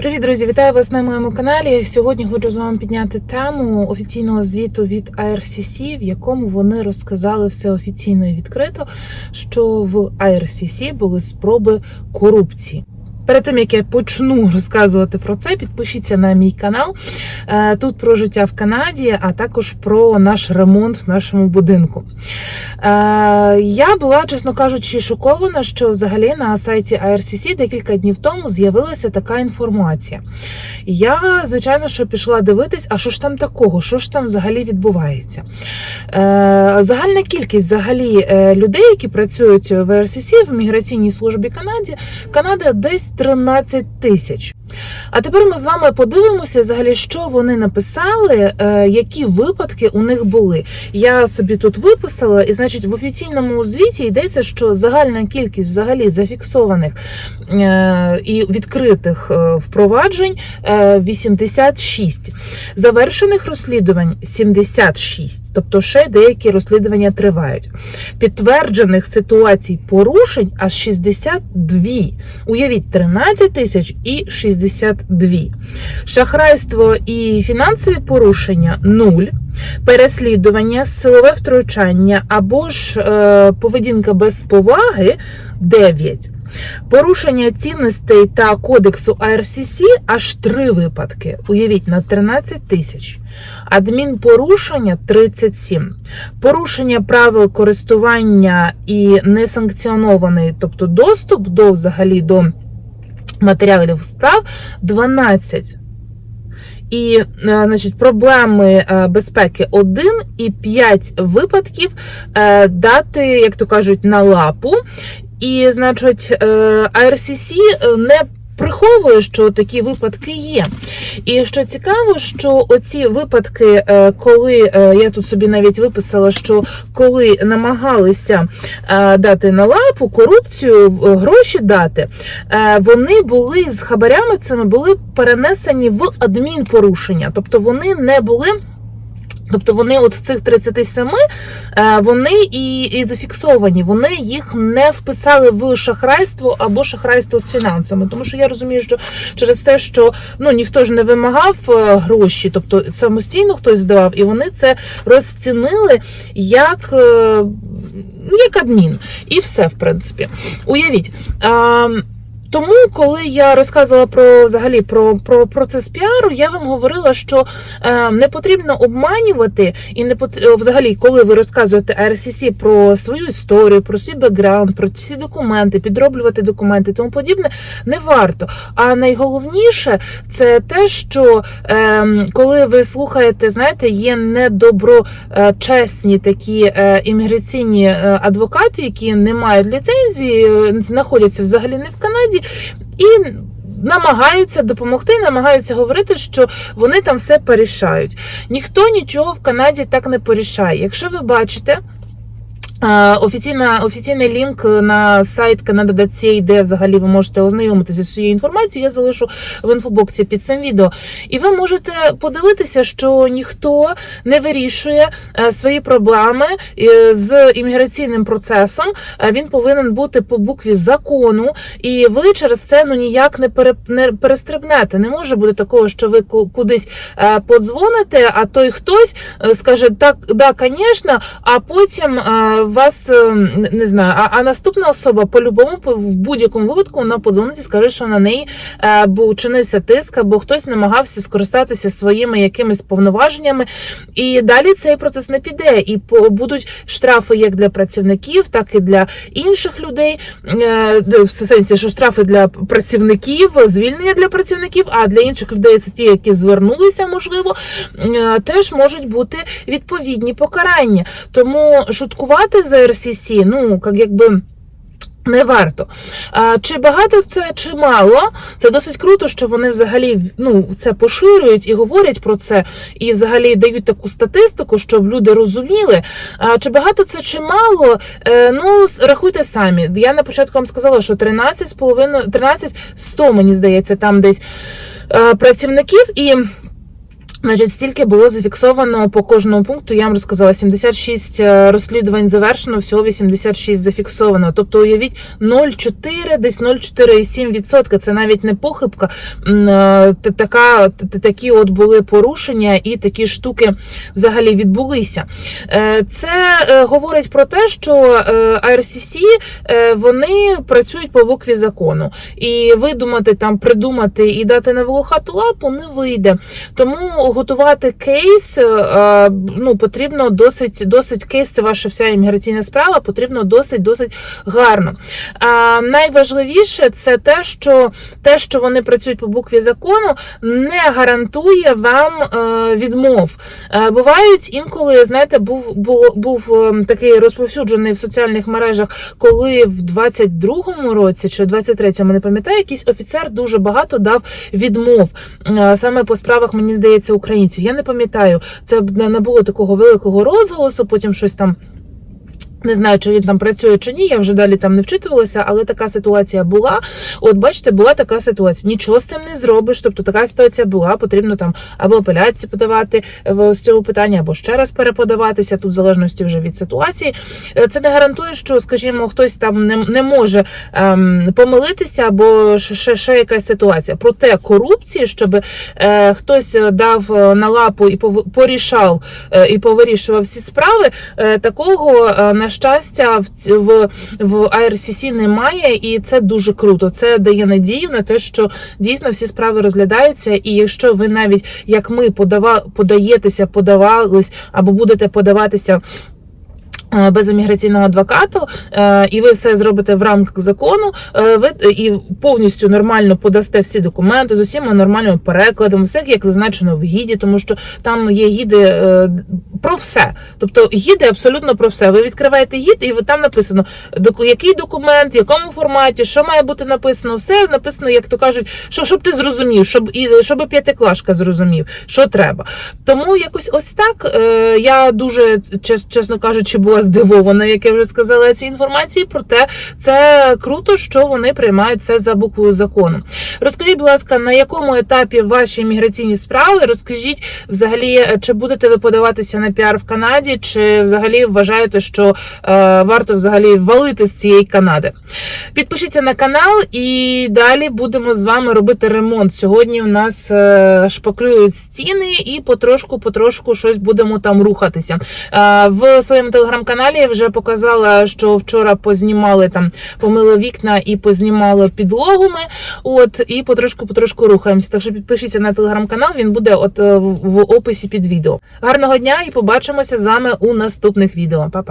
Привіт, друзі! Вітаю вас на моєму каналі. Сьогодні хочу з вами підняти тему офіційного звіту від IRCC, в якому вони розказали все офіційно і відкрито, що в IRCC були спроби корупції. Перед тим як я почну розказувати про це, підпишіться на мій канал. Е, Тут про життя в Канаді, а також про наш ремонт в нашому будинку. Е, Я була, чесно кажучи, шокована, що взагалі на сайті IRCC декілька днів тому з'явилася така інформація. Я, звичайно, що пішла дивитись, а що ж там такого, що ж там взагалі відбувається. Е, Загальна кількість взагалі людей, які працюють в IRCC, в міграційній службі Канаді, Канада десь 13 тисяч. А тепер ми з вами подивимося, взагалі, що вони написали, е, які випадки у них були. Я собі тут виписала, і значить, в офіційному звіті йдеться, що загальна кількість взагалі зафіксованих е, і відкритих е, впроваджень е, 86. Завершених розслідувань 76, тобто ще деякі розслідування тривають. Підтверджених ситуацій порушень аж 62. Уявіть, 13 тисяч і 62. Шахрайство і фінансові порушення 0. Переслідування, силове втручання або ж е, поведінка без поваги 9. Порушення цінностей та кодексу IRCC аж 3 випадки. Уявіть, на 13 тисяч. Адмінпорушення 37. Порушення правил користування і несанкціонований, тобто доступ до взагалі до матеріалів справ 12. І, е, значить, проблеми е, безпеки 1 і 5 випадків е, дати, як то кажуть, на лапу. І, значить, IRCC не приховує, що такі випадки є. І що цікаво, що оці випадки, коли я тут собі навіть виписала, що коли намагалися дати на лапу корупцію, гроші дати, вони були з хабарями цими були перенесені в адмінпорушення, тобто вони не були. Тобто вони от в цих 37 вони і і зафіксовані, вони їх не вписали в шахрайство або шахрайство з фінансами. Тому що я розумію, що через те, що ну ніхто ж не вимагав гроші, тобто самостійно хтось здавав, і вони це розцінили як, як адмін. І все, в принципі. Уявіть. Тому, коли я розказувала про взагалі про про процес піару, я вам говорила, що е, не потрібно обманювати, і не пот... взагалі, коли ви розказуєте RCC про свою історію, про свій бекграунд, про всі документи, підроблювати документи, тому подібне, не варто. А найголовніше це те, що е, коли ви слухаєте, знаєте, є недоброчесні такі е, імміграційні е, адвокати, які не мають ліцензії, е, знаходяться взагалі не в Канаді і намагаються допомогти, намагаються говорити, що вони там все порішають. Ніхто нічого в Канаді так не порішає. Якщо ви бачите. Офіційна, офіційний лінк на сайт Canada.ca, де взагалі ви можете ознайомитися з цією інформацією, я залишу в інфобоксі під цим відео. І ви можете подивитися, що ніхто не вирішує е, свої проблеми е, з імміграційним процесом. Е, він повинен бути по букві закону, і ви через це ну ніяк не пере, не перестрибнете. Не може бути такого, що ви кудись подзвоните, а той хтось скаже так, да, звісно, а потім вас не знаю, а а наступна особа по-любому в будь-якому випадку вона подзвонить і скаже, що на неї був чинився тиск, або хтось намагався скористатися своїми якимись повноваженнями. І далі цей процес не піде. І будуть штрафи як для працівників, так і для інших людей. Е, в сенсі, що штрафи для працівників, звільнення для працівників, а для інших людей це ті, які звернулися, можливо, е, теж можуть бути відповідні покарання. Тому шуткувати з RCC, ну, як якби. Не варто. А, Чи багато це, чи мало. Це досить круто, що вони взагалі ну, це поширюють і говорять про це, і взагалі дають таку статистику, щоб люди розуміли. А, Чи багато це, чи мало, е, ну, рахуйте самі. Я на початку вам сказала, що 13,5, 13 100, мені здається, там десь е, працівників і. Значить, стільки було зафіксовано по кожному пункту. Я вам розказала 76 розслідувань завершено, всього 86 зафіксовано. Тобто, уявіть 0,4, десь 0,4,7%. Це навіть не похибка. Е, Така такі от були порушення, і такі штуки взагалі відбулися. Е, Це е, говорить про те, що е, IRCC, е, вони працюють по букві закону, і видумати там, придумати і дати на волохату лапу не вийде. Тому готувати кейс е, ну потрібно досить досить кейс. Це ваша вся імміграційна справа. Потрібно досить досить гарно. А найважливіше це те, що те, що вони працюють по букві закону, не гарантує вам е, відмов. Е, Бувають інколи, знаєте, був був, був е, такий розповсюджений в соціальних мережах, коли в 22-му році чи в 23-му, не пам'ятаю, якийсь офіцер дуже багато дав відмов е, саме по справах, мені здається, українців. Я не пам'ятаю, це не було такого великого розголосу, потім щось там. Не знаю, чи він там працює чи ні, я вже далі там не вчитувалася, але така ситуація була. От бачите, була така ситуація. Нічого з цим не зробиш. Тобто така ситуація була, потрібно там або апеляцію подавати в з цього питання, або ще раз переподаватися, тут в залежності вже від ситуації. Е, Це не гарантує, що, скажімо, хтось там не, не може ем, помилитися, або ще, ще, якась ситуація. Проте корупції, щоб е, хтось дав е, на лапу і порішав е, і повирішував всі справи, е, такого е, щастя в в, в IRCC немає, і це дуже круто. Це дає надію на те, що дійсно всі справи розглядаються. І якщо ви навіть як ми подава, подаєтеся, подавались або будете подаватися. Е, Без імміграційного адвокату, е, і ви все зробите в рамках закону. е, Ви і повністю нормально подасте всі документи з усіма нормальними перекладами, все як зазначено в гіді, тому що там є гіди про все. Тобто гіди абсолютно про все. Ви відкриваєте гід, і там написано який документ, в якому форматі, що має бути написано. Все написано, як то кажуть, що щоб ти зрозумів, щоб і щоб п'ятиклашка зрозумів, що треба. Тому якось ось так. Я дуже чесно кажучи, була здивована, як я вже сказала, цій інформації. Проте це круто, що вони приймають це за буквою закону. Розкажіть, будь ласка, на якому етапі ваші імміграційні справи? Розкажіть взагалі, е, чи будете ви подаватися на піар в Канаді, чи взагалі вважаєте, що е, варто взагалі валити з цієї Канади? Підпишіться на канал і далі будемо з вами робити ремонт. Сьогодні в нас е, шпаклюють стіни і потрошку-потрошку щось будемо там рухатися. Е, В своєму телеграм-каналі я вже показала, що вчора познімали там, помили вікна і познімали підлогами. От і потрошку-потрошку рухаємося. Так що підпишіться на телеграм-канал, він буде от е, в описі під відео. Гарного дня і побачимося з вами у наступних відео. Па-па.